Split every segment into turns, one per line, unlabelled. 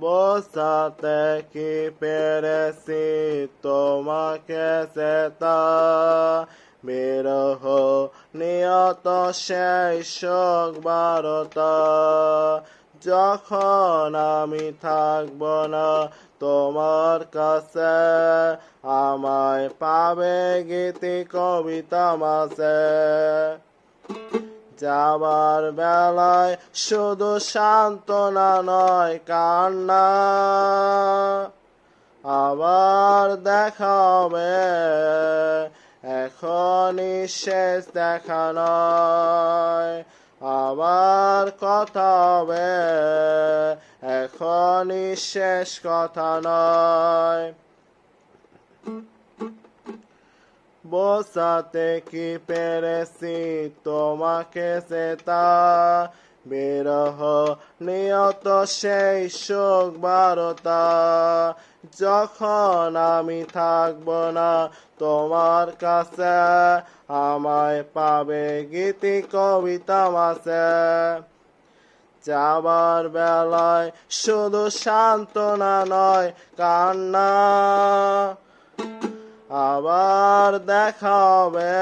বোঝাতে কি পেরেছি, তোমাকে সেতা বিরহ নিয়ত শোক বারতা যখন আমি থাকব না, তোমার কাছে আমায় পাবে গীতি কবিতা মাসে যাবার বেলায় শুধু সান্ত্বনা নয়, কান্না। আবার দেখা হবে, এখনই শেষ দেখা নয়। আবার কথা হবে, এখনই শেষ কথা নয়। বোঝাতে কি পেরেছি? তোমাকে সেতা বিরহ নিয়ত সেই শোক বারতা। যখন আমি থাকব না, তোমার কাছে আমায় পাবে গীতি কবিতা মাসে। যাবার বেলায় শুধু সান্ত্বনা নয়, কান্না আবার দেখা হবে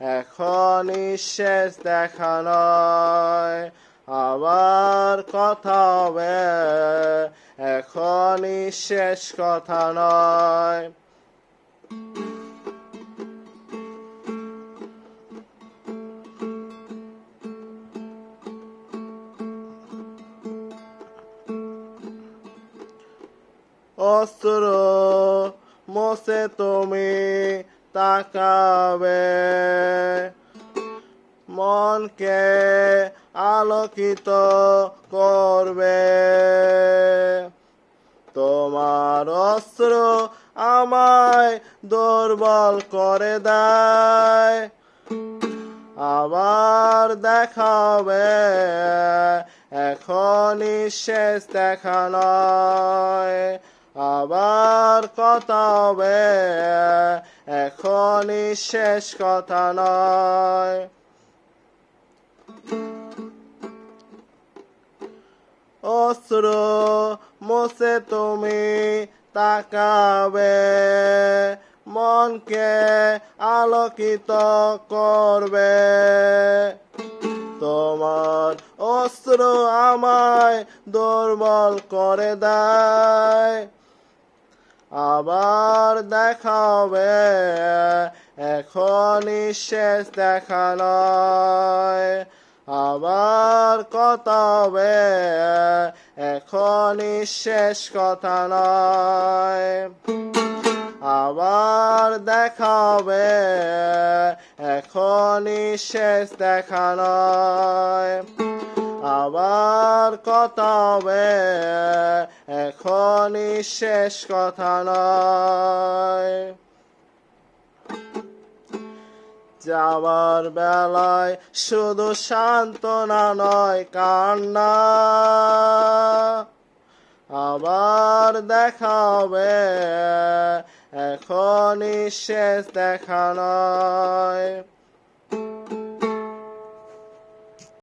এখনই শেষ দেখা নয়। আবার কথা হবে এখন শেষ কথা নয়। অস্ত্র মোসে তুমি তাকাবে। মনকে আলোকিত করবে। তোমার অস্ত্র আমায় দুর্বল করে দেয়। আবার দেখাবে। এখনই শেষ দেখা নয়। আবার কথা হবে? এখনই শেষ কথা নয়। অস্ত্র মোসে তুমি তাকাবে, মনকে আলোকিত করবে। তোমার অস্ত্র আমায় দুর্বল করে দেয়। আবার দেখা হবে। এখনই শেষ দেখা নয়। আবার কথা হবে। এখনই শেষ কথা নয়। আবার দেখা হবে। এখনই শেষ দেখা নয়। আবার কথা হবে, এখনই শেষ কথা নয়। যাওয়ার বেলায় শুধু সান্ত্বনা নয়, কান্না। আবার দেখা হবে, এখনই শেষ দেখা নয়।